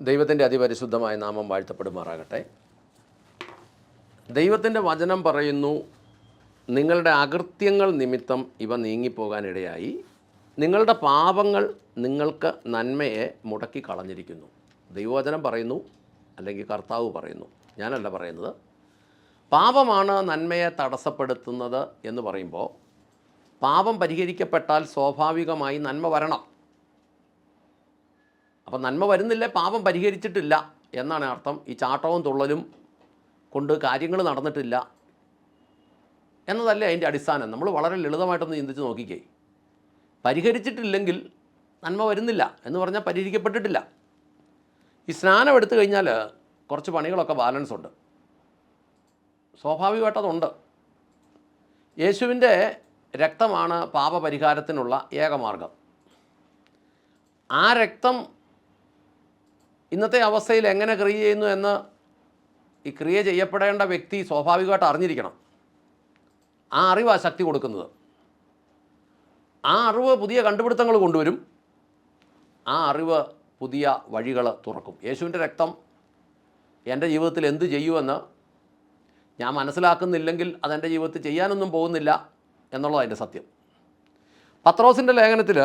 ദൈവത്തിന്റെ അതിപരിശുദ്ധമായ നാമം വാഴ്ത്തപ്പെടുമാറാകട്ടെ. ദൈവത്തിന്റെ വചനം പറയുന്നു നിങ്ങളുടെ അകൃത്യങ്ങൾ നിമിത്തം ഇവ നീങ്ങിപ്പോകാനിടയായി. നിങ്ങളുടെ പാപങ്ങൾ നിങ്ങൾക്ക് നന്മയെ മുടക്കി കളഞ്ഞിരിക്കുന്നു. ദൈവവചനം പറയുന്നു അല്ലെങ്കിൽ കർത്താവ് പറയുന്നു. ഞാനല്ല പറയുന്നത്. പാപമാണ് നന്മയെ തടസ്സപ്പെടുത്തുന്നത് എന്ന് പറയുമ്പോൾ പാപം പരിഹരിക്കപ്പെട്ടാൽ സ്വാഭാവികമായി നന്മ വരണം. അപ്പം നന്മ വരുന്നില്ല? പാപം പരിഹരിച്ചിട്ടില്ല എന്നാണ് അർത്ഥം. ഈ ചാട്ടവും തുള്ളലും കൊണ്ട് കാര്യങ്ങൾ നടന്നിട്ടില്ല എന്നതല്ലേ അതിന്റെ അടിസ്ഥാനം? നമ്മൾ വളരെ ലളിതമായിട്ടൊന്ന് ചിന്തിച്ച് നോക്കിക്കേ. പരിഹരിച്ചിട്ടില്ലെങ്കിൽ നന്മ വരുന്നില്ല എന്ന് പറഞ്ഞാൽ പരിഹരിക്കപ്പെട്ടിട്ടില്ല. ഈ സ്നാനം എടുത്തു കഴിഞ്ഞാൽ കുറച്ച് പണികളൊക്കെ ബാലൻസ് ഉണ്ട്. സ്വാഭാവികമായിട്ട് അതുണ്ട്. യേശുവിന്റെ രക്തമാണ് പാപപരിഹാരത്തിനുള്ള ഏകമാർഗം. ആ രക്തം ഇന്നത്തെ അവസ്ഥയിൽ എങ്ങനെ ക്രിയ ചെയ്യുന്നു എന്ന് ഈ ക്രിയ ചെയ്യപ്പെടേണ്ട വ്യക്തി സ്വാഭാവികമായിട്ട് അറിഞ്ഞിരിക്കണം. ആ അറിവാണ് ശക്തി കൊടുക്കുന്നത്. ആ അറിവ് പുതിയ കണ്ടുപിടുത്തങ്ങൾ കൊണ്ടുവരും. ആ അറിവ് പുതിയ വഴികൾ തുറക്കും. യേശുവിന്റെ രക്തം എന്റെ ജീവിതത്തിൽ എന്ത് ചെയ്യുമെന്ന് ഞാൻ മനസ്സിലാക്കുന്നില്ലെങ്കിൽ അതെന്റെ ജീവിതത്തിൽ ചെയ്യാനൊന്നും പോകുന്നില്ല എന്നുള്ളത് അതിന്റെ സത്യം. പത്രോസിന്റെ ലേഖനത്തിൽ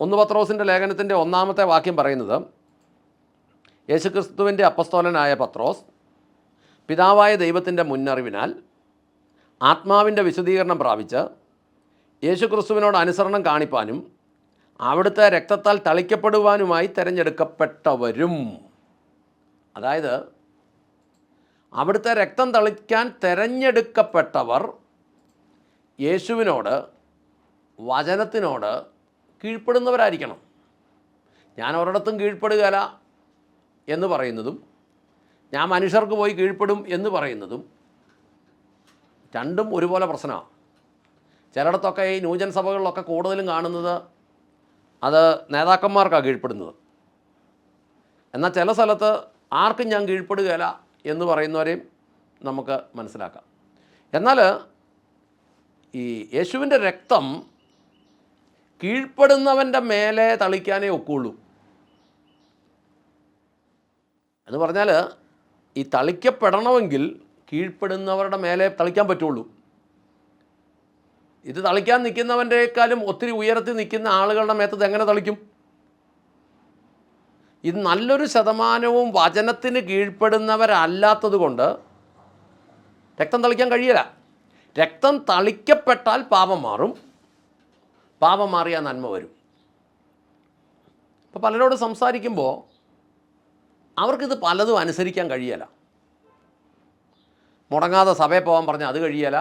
ഒന്ന് പത്രോസിന്റെ ലേഖനത്തിന്റെ ഒന്നാമത്തെ വാക്യം പറയുന്നത് യേശുക്രിസ്തുവിന്റെ അപ്പസ്തോലനായ പത്രോസ് പിതാവായ ദൈവത്തിന്റെ മുന്നറിവിനാൽ ആത്മാവിന്റെ വിശദീകരണം പ്രാപിച്ച് യേശുക്രിസ്തുവിനോട് അനുസരണം കാണിപ്പാനും അവിടുത്തെ രക്തത്താൽ തളിക്കപ്പെടുവാനുമായി തിരഞ്ഞെടുക്കപ്പെട്ടവരും. അതായത് അവിടുത്തെ രക്തം തളിക്കാൻ തിരഞ്ഞെടുക്കപ്പെട്ടവർ യേശുവിനോട് വചനത്തിനോട് കീഴ്പ്പെടുന്നവരായിരിക്കണം. ഞാൻ ഒരിടത്തും കീഴ്പ്പെടുകയില്ല. എന്ന് പറയുന്നതും ഞാൻ മനുഷ്യർക്ക് പോയി കീഴ്പ്പെടും എന്ന് പറയുന്നതും രണ്ടും ഒരുപോലെ പ്രശ്നമാണ്. ചിലയിടത്തൊക്കെ ഈ ന്യൂജൻ സഭകളിലൊക്കെ കൂടുതലും കാണുന്നത് അത് നേതാക്കന്മാർക്കാണ് കീഴ്പ്പെടുന്നത്. എന്നാൽ ചില സ്ഥലത്ത് ആർക്കും ഞാൻ കീഴ്പ്പെടുകയില്ല എന്ന് പറയുന്നവരെയും നമുക്ക് മനസ്സിലാക്കാം. എന്നാൽ ഈ യേശുവിന്റെ രക്തം കീഴ്പ്പെടുന്നവന്റെ മേലെ തളിക്കാനേ ഒക്കുള്ളൂ എന്ന് പറഞ്ഞാൽ ഈ തളിക്കപ്പെടണമെങ്കിൽ കീഴ്പ്പെടുന്നവരുടെ മേലെ തളിക്കാൻ പറ്റുള്ളൂ. ഇത് തളിക്കാൻ നിൽക്കുന്നവന്റെക്കാളും ഒത്തിരി ഉയരത്തിൽ നിൽക്കുന്ന ആളുകളുടെ മേത്തത് എങ്ങനെ തളിക്കും? ഇത് നല്ലൊരു ശതമാനവും വചനത്തിന് കീഴ്പ്പെടുന്നവരല്ലാത്തത് കൊണ്ട് രക്തം തളിക്കാൻ കഴിയില്ല രക്തം തളിക്കപ്പെട്ടാൽ പാപം മാറും. പാപം മാറിയാൽ നന്മ വരും. ഇപ്പോൾ പലരോട് സംസാരിക്കുമ്പോൾ അവർക്കിത് പലതും അനുസരിക്കാൻ കഴിയല. മുടങ്ങാതെ സഭയിൽ പോകാൻ പറഞ്ഞാൽ അത് കഴിയല.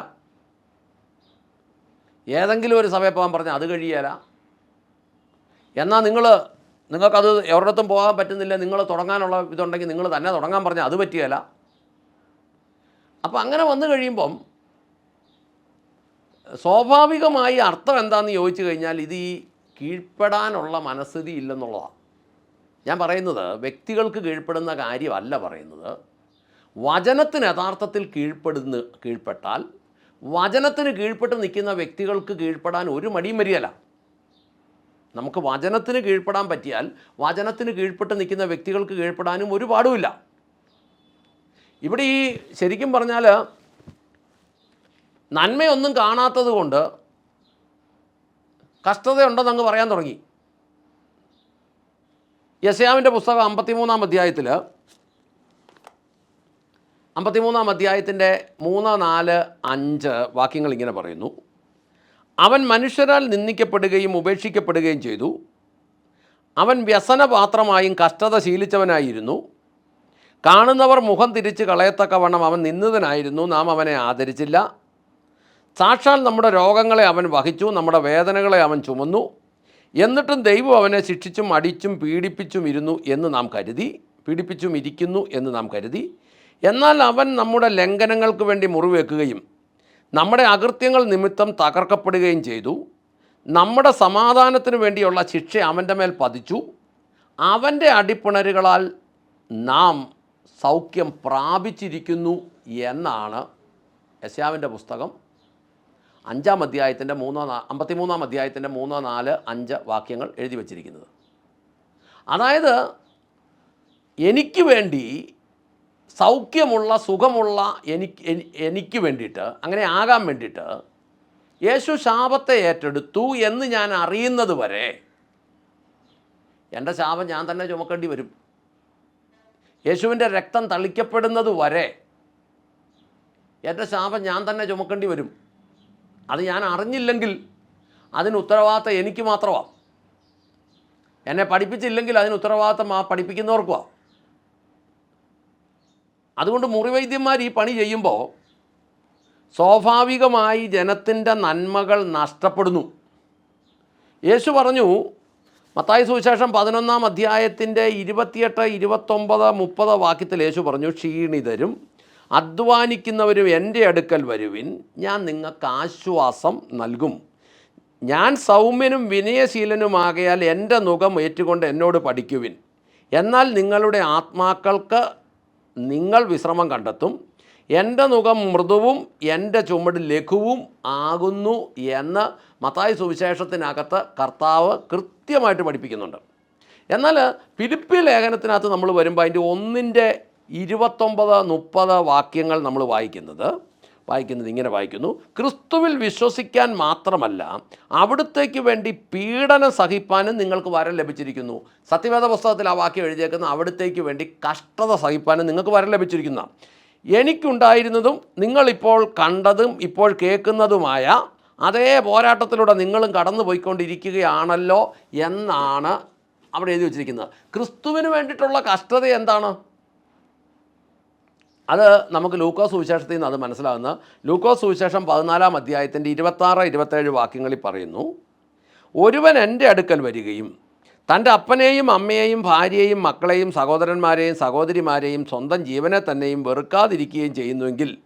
ഏതെങ്കിലും ഒരു സഭയിൽ പോകാൻ പറഞ്ഞാൽ അത് കഴിയല. എന്നാൽ നിങ്ങൾ നിങ്ങൾക്കത് എവിടത്തും പോകാൻ പറ്റുന്നില്ല നിങ്ങൾ തുടങ്ങാനുള്ള ഇതുണ്ടെങ്കിൽ നിങ്ങൾ തന്നെ തുടങ്ങാൻ പറഞ്ഞാൽ അത് പറ്റിയല്ല അപ്പോൾ അങ്ങനെ വന്നു കഴിയുമ്പം സ്വാഭാവികമായി അർത്ഥം എന്താണെന്ന് ചോദിച്ചു കഴിഞ്ഞാൽ ഇത് ഈ കീഴ്പ്പെടാനുള്ള മനസ്ഥിതി ഇല്ലെന്നുള്ളതാണ്. ഞാൻ പറയുന്നത് വ്യക്തികൾക്ക് കീഴ്പ്പെടുന്ന കാര്യമല്ല പറയുന്നത്. വചനത്തിന് യഥാർത്ഥത്തിൽ കീഴ്പ്പെടുന്ന കീഴ്പ്പെട്ടാൽ വചനത്തിന് കീഴ്പ്പെട്ട് നിൽക്കുന്ന വ്യക്തികൾക്ക് കീഴ്പ്പെടാൻ ഒരു മടിയും വരികയല്ല. നമുക്ക് വചനത്തിന് കീഴ്പ്പെടാൻ പറ്റിയാൽ വചനത്തിന് കീഴ്പ്പെട്ട് നിൽക്കുന്ന വ്യക്തികൾക്ക് കീഴ്പ്പെടാനും ഒരു പാടുമില്ല ഇവിടെ ഈ ശരിക്കും പറഞ്ഞാൽ നന്മയൊന്നും കാണാത്തത് കൊണ്ട് കഷ്ടതയുണ്ടെന്ന് അങ്ങ് പറയാൻ തുടങ്ങി. യശയാവിന്റെ പുസ്തകം അമ്പത്തിമൂന്നാം അധ്യായത്തിൽ അമ്പത്തിമൂന്നാം അധ്യായത്തിന്റെ മൂന്ന് നാല് അഞ്ച് വാക്യങ്ങൾ ഇങ്ങനെ പറയുന്നു. അവൻ മനുഷ്യരാൽ നിന്ദിക്കപ്പെടുകയും ഉപേക്ഷിക്കപ്പെടുകയും ചെയ്തു. അവൻ വ്യസനപാത്രമായും കഷ്ടത ശീലിച്ചവനായിരുന്നു. കാണുന്നവർ മുഖം തിരിച്ച് കളയത്തക്കവണ്ണം അവൻ നിന്നതിനായിരുന്നു നാം അവനെ ആദരിച്ചില്ല. സാക്ഷാൽ നമ്മുടെ രോഗങ്ങളെ അവൻ വഹിച്ചു. നമ്മുടെ വേദനകളെ അവൻ ചുമന്നു. എന്നിട്ടും ദൈവം അവനെ ശിക്ഷിച്ചും അടിച്ചും പീഡിപ്പിച്ചും ഇരുന്നു എന്ന് നാം കരുതി പീഡിപ്പിച്ചും ഇരിക്കുന്നു എന്ന് നാം കരുതി. എന്നാൽ അവൻ നമ്മുടെ ലംഘനങ്ങൾക്ക് വേണ്ടി മുറിവേക്കുകയും നമ്മുടെ അകൃത്യങ്ങൾ നിമിത്തം തകർക്കപ്പെടുകയും ചെയ്തു. നമ്മുടെ സമാധാനത്തിന് വേണ്ടിയുള്ള ശിക്ഷ അവന്റെ മേൽ പതിച്ചു. അവന്റെ അടിപ്പിണരുകളാൽ നാം സൗഖ്യം പ്രാപിച്ചിരിക്കുന്നു എന്നാണ് യശാവിന്റെ പുസ്തകം. അഞ്ചാം അധ്യായത്തിന്റെ മൂന്നോ അമ്പത്തിമൂന്നാം അധ്യായത്തിന്റെ മൂന്നോ നാല് അഞ്ച് വാക്യങ്ങൾ എഴുതി വച്ചിരിക്കുന്നത്. അതായത് എനിക്ക് വേണ്ടി സൗഖ്യമുള്ള സുഖമുള്ള എനിക്ക് എനി- എനിക്ക് വേണ്ടിയിട്ട് അങ്ങനെ ആകാൻ വേണ്ടിയിട്ട് യേശു ശാപത്തെ ഏറ്റെടുത്തു എന്ന് ഞാൻ അറിയുന്നത് വരെ എന്റെ ശാപം ഞാൻ തന്നെ ചുമക്കേണ്ടി വരും. യേശുവിന്റെ രക്തം തളിക്കപ്പെടുന്നത് വരെ എന്റെ ശാപം ഞാൻ തന്നെ ചുമക്കേണ്ടി വരും. അത് ഞാൻ അറിഞ്ഞില്ലെങ്കിൽ അതിന് ഉത്തരവാദിത്തം എനിക്ക് മാത്രമാണ് എന്നെ പഠിപ്പിച്ചില്ലെങ്കിൽ അതിന് ഉത്തരവാദിത്തം ആ പഠിപ്പിക്കുന്നവർക്കുമാണ് അതുകൊണ്ട് മുറിവൈദ്യന്മാർ ഈ പണി ചെയ്യുമ്പോൾ സ്വാഭാവികമായി ജനത്തിന്റെ നന്മകൾ നഷ്ടപ്പെടുന്നു. യേശു പറഞ്ഞു മത്തായി സുവിശേഷം പതിനൊന്നാം അധ്യായത്തിന്റെ ഇരുപത്തിയെട്ട് ഇരുപത്തൊമ്പത് മുപ്പത് വാക്യത്തിൽ യേശു പറഞ്ഞു ക്ഷീണിതരും അധ്വാനിക്കുന്നവരും എന്റെ അടുക്കൽ വരുവിൻ ഞാൻ നിങ്ങൾക്ക് ആശ്വാസം നൽകും. ഞാൻ സൗമ്യനും വിനയശീലനുമാകയാൽ എന്റെ മുഖം ഏറ്റുകൊണ്ട് എന്നോട് പഠിക്കുവിൻ. എന്നാൽ നിങ്ങളുടെ ആത്മാക്കൾക്ക് നിങ്ങൾ വിശ്രമം കണ്ടെത്തും. എന്റെ മുഖം മൃദുവും എന്റെ ചുമട് ലഘുവും ആകുന്നു എന്ന് മത്തായി സുവിശേഷത്തിനകത്ത് കർത്താവ് കൃത്യമായിട്ട് പഠിപ്പിക്കുന്നുണ്ട്. എന്നാൽ ഫിലിപ്പി ലേഖനത്തിനകത്ത് നമ്മൾ വരുമ്പോൾ അതിന്റെ ഒന്നിന്റെ ഇരുപത്തൊമ്പത് മുപ്പത് വാക്യങ്ങൾ നമ്മൾ വായിക്കുന്നത്. വായിക്കുന്നത് ഇങ്ങനെ വായിക്കുന്നു. ക്രിസ്തുവിൽ വിശ്വസിക്കാൻ മാത്രമല്ല അവിടുത്തേക്ക് വേണ്ടി പീഡനം സഹിപ്പാനും നിങ്ങൾക്ക് വരം ലഭിച്ചിരിക്കുന്നു. സത്യവേദ പുസ്തകത്തിൽ ആ വാക്യം എഴുതിയേക്കുന്ന അവിടുത്തേക്ക് വേണ്ടി കഷ്ടത സഹിപ്പാനും നിങ്ങൾക്ക് വരം ലഭിച്ചിരിക്കുന്ന. എനിക്കുണ്ടായിരുന്നതും നിങ്ങളിപ്പോൾ കണ്ടതും ഇപ്പോൾ കേൾക്കുന്നതുമായ അതേ പോരാട്ടത്തിലൂടെ നിങ്ങളും കടന്നു പോയിക്കൊണ്ടിരിക്കുകയാണല്ലോ എന്നാണ് അവിടെ എഴുതി വച്ചിരിക്കുന്നത്. ക്രിസ്തുവിന് വേണ്ടിയിട്ടുള്ള കഷ്ടത എന്താണ്? അത് നമുക്ക് ലൂക്കോസ് സുവിശേഷത്തിൽ നിന്ന് അത് മനസ്സിലാകുന്ന ലൂക്കോസ് സുവിശേഷം പതിനാലാം അധ്യായത്തിന്റെ ഇരുപത്താറ് ഇരുപത്തേഴ് വാക്യങ്ങളിൽ പറയുന്നു ഒരുവൻ എന്റെ അടുക്കൽ വരികയും തന്റെ അപ്പനെയും അമ്മയെയും ഭാര്യയെയും മക്കളെയും സഹോദരന്മാരെയും സഹോദരിമാരെയും സ്വന്തം ജീവനെ തന്നെയും വെറുക്കാതിരിക്കുകയും ചെയ്യുന്നുവെങ്കിൽ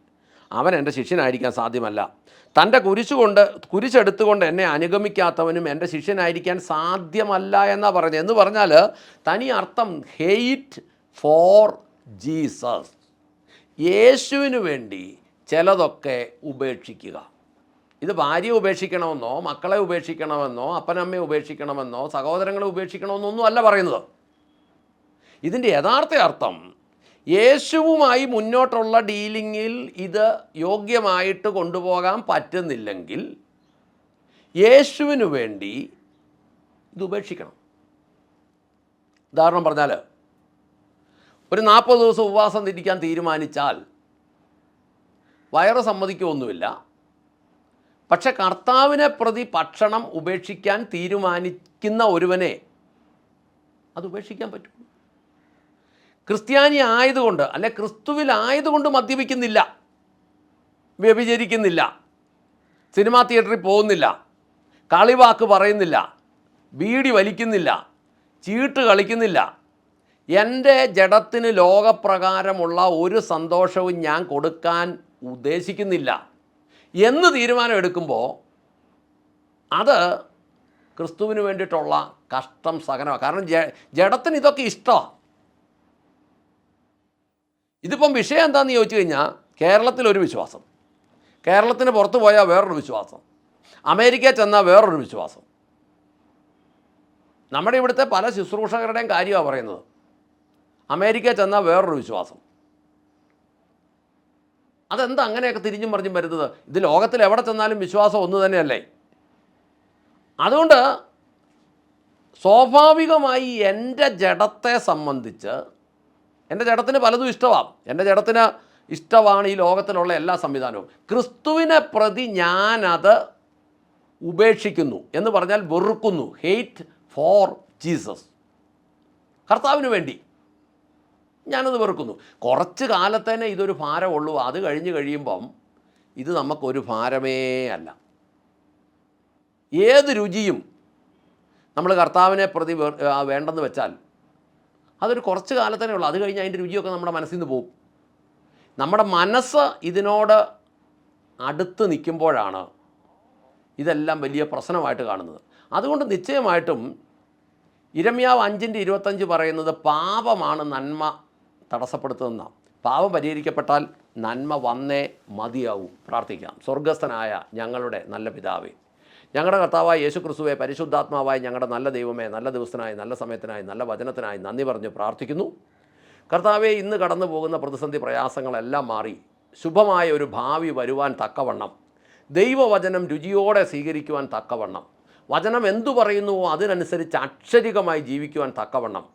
അവൻ എന്റെ ശിഷ്യനായിരിക്കാൻ സാധ്യമല്ല. തന്റെ കുരിശുകൊണ്ട് കുരിശെടുത്തുകൊണ്ട് എന്നെ അനുഗമിക്കാത്തവനും എന്റെ ശിഷ്യനായിരിക്കാൻ സാധ്യമല്ല എന്നാണ് പറഞ്ഞത്. എന്ന് പറഞ്ഞാൽ തനി അർത്ഥം ഹെയ്റ്റ് ഫോർ ജീസസ് യേശുവിന് വേണ്ടി ചിലതൊക്കെ ഉപേക്ഷിക്കുക. ഇത് ഭാര്യ ഉപേക്ഷിക്കണമെന്നോ മക്കളെ ഉപേക്ഷിക്കണമെന്നോ അപ്പനമ്മയെ ഉപേക്ഷിക്കണമെന്നോ സഹോദരങ്ങളെ ഉപേക്ഷിക്കണമെന്നൊന്നും അല്ല പറയുന്നത്. ഇതിന്റെ യഥാർത്ഥ അർത്ഥം യേശുവുമായി മുന്നോട്ടുള്ള ഡീലിങ്ങിൽ ഇത് യോഗ്യമായിട്ട് കൊണ്ടുപോകാൻ പറ്റുന്നില്ലെങ്കിൽ യേശുവിനു വേണ്ടി ഇത് ഉപേക്ഷിക്കണം. ഉദാഹരണം പറഞ്ഞാൽ ഒരു നാൽപ്പത് ദിവസം ഉപവാസം തിരിക്കാൻ തീരുമാനിച്ചാൽ വയറ് സമ്മതിക്കുമൊന്നുമില്ല പക്ഷെ കർത്താവിനെ പ്രതി ഭക്ഷണം ഉപേക്ഷിക്കാൻ തീരുമാനിക്കുന്ന ഒരുവനെ അത് ഉപേക്ഷിക്കാൻ പറ്റും. ക്രിസ്ത്യാനി ആയതുകൊണ്ട് അല്ലെ ക്രിസ്തുവിലായതുകൊണ്ട് മദ്യപിക്കുന്നില്ല. വ്യഭിചരിക്കുന്നില്ല. സിനിമാ തിയേറ്ററിൽ പോകുന്നില്ല. കളിവാക്ക് പറയുന്നില്ല. ബീഡി വലിക്കുന്നില്ല. ചീട്ട് കളിക്കുന്നില്ല. എന്റെ ജഡത്തിന് ലോകപ്രകാരമുള്ള ഒരു സന്തോഷവും ഞാൻ കൊടുക്കാൻ ഉദ്ദേശിക്കുന്നില്ല. എന്ന് തീരുമാനമെടുക്കുമ്പോൾ അത് ക്രിസ്തുവിന് വേണ്ടിയിട്ടുള്ള കഷ്ടം സഹനമാണ്. കാരണം ജഡത്തിന് ഇതൊക്കെ ഇഷ്ടമാണ് ഇതിപ്പം വിഷയം എന്താണെന്ന് ചോദിച്ചു കഴിഞ്ഞാൽ കേരളത്തിലൊരു വിശ്വാസം. കേരളത്തിന് പുറത്ത് പോയാൽ വേറൊരു വിശ്വാസം. അമേരിക്കയിൽ ചെന്നാൽ വേറൊരു വിശ്വാസം. നമ്മുടെ ഇവിടുത്തെ പല ശുശ്രൂഷകരുടെയും കാര്യമാണ് പറയുന്നത്. അമേരിക്കയിൽ ചെന്നാൽ വേറൊരു വിശ്വാസം. അതെന്താ അങ്ങനെയൊക്കെ തിരിഞ്ഞും പറഞ്ഞും വരുന്നത്? ഇത് ലോകത്തിൽ എവിടെ ചെന്നാലും വിശ്വാസം ഒന്ന് തന്നെയല്ലേ? അതുകൊണ്ട് സ്വാഭാവികമായി എന്റെ ജഡത്തെ സംബന്ധിച്ച് എന്റെ ജഡത്തിന് പലതും ഇഷ്ടമാണ് എന്റെ ജഡത്തിന് ഇഷ്ടമാണ് ഈ ലോകത്തിലുള്ള എല്ലാ സംവിധാനവും. ക്രിസ്തുവിനെ പ്രതി ഞാനത് ഉപേക്ഷിക്കുന്നു എന്ന് പറഞ്ഞാൽ വെറുക്കുന്നു. ഹെയ്റ്റ് ഫോർ ജീസസ് കർത്താവിന് വേണ്ടി. ഞാനത് വെറുക്കുന്നു. കുറച്ച് കാലത്തേനെ ഇതൊരു ഭാരമുള്ളൂ അത് കഴിഞ്ഞ് കഴിയുമ്പം ഇത് നമുക്കൊരു ഭാരമേ അല്ല. ഏത് രുചിയും നമ്മൾ കർത്താവിനെ പ്രതി വേണ്ടെന്ന് വെച്ചാൽ അതൊരു കുറച്ച് കാലത്തേനേ ഉള്ളൂ. അത് കഴിഞ്ഞ് അതിന്റെ രുചിയൊക്കെ നമ്മുടെ മനസ്സിൽ നിന്ന് പോകും നമ്മുടെ മനസ്സ് ഇതിനോട് അടുത്ത് നിൽക്കുമ്പോഴാണ് ഇതെല്ലാം വലിയ പ്രശ്നമായിട്ട് കാണുന്നത്. അതുകൊണ്ട് നിശ്ചയമായിട്ടും ഇരമ്യാവ് അഞ്ചിന്റെ ഇരുപത്തഞ്ച് പറയുന്നത് പാപമാണ് നന്മ തടസ്സപ്പെടുത്തുന്നതാണ് പാപം പരിഹരിക്കപ്പെട്ടാൽ നന്മ വന്നേ മതിയാവും. പ്രാർത്ഥിക്കാം. സ്വർഗസ്ഥനായ ഞങ്ങളുടെ നല്ല പിതാവേ ഞങ്ങളുടെ കർത്താവായ യേശു ക്രിസ്തുവെ പരിശുദ്ധാത്മാവായി ഞങ്ങളുടെ നല്ല ദൈവമേ നല്ല ദിവസത്തിനായി നല്ല സമയത്തിനായി നല്ല വചനത്തിനായി നന്ദി പറഞ്ഞ് പ്രാർത്ഥിക്കുന്നു. കർത്താവെ ഇന്ന് കടന്നു പോകുന്ന പ്രതിസന്ധി പ്രയാസങ്ങളെല്ലാം മാറി. ശുഭമായ ഒരു ഭാവി വരുവാൻ തക്കവണ്ണം. ദൈവവചനം രുചിയോടെ സ്വീകരിക്കുവാൻ തക്കവണ്ണം. വചനം എന്തു പറയുന്നുവോ അതിനനുസരിച്ച് അക്ഷരികമായി ജീവിക്കുവാൻ തക്കവണ്ണം.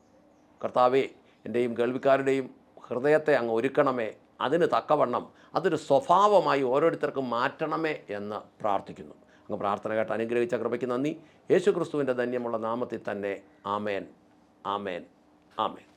കർത്താവെ എന്റെയും കേൾവിക്കാരുടെയും ഹൃദയത്തെ അങ്ങ് ഒരുക്കണമേ. അതിന് തക്കവണ്ണം അതൊരു സ്വഭാവമായി ഓരോരുത്തർക്കും മാറ്റണമേ എന്ന് പ്രാർത്ഥിക്കുന്നു. അങ്ങ് പ്രാർത്ഥന കേട്ട് അനുഗ്രഹിച്ച കൃപയ്ക്ക് നന്ദി. യേശു ക്രിസ്തുവിന്റെ ധന്യമുള്ള നാമത്തിൽ തന്നെ ആമേൻ. ആമേൻ. ആമേൻ.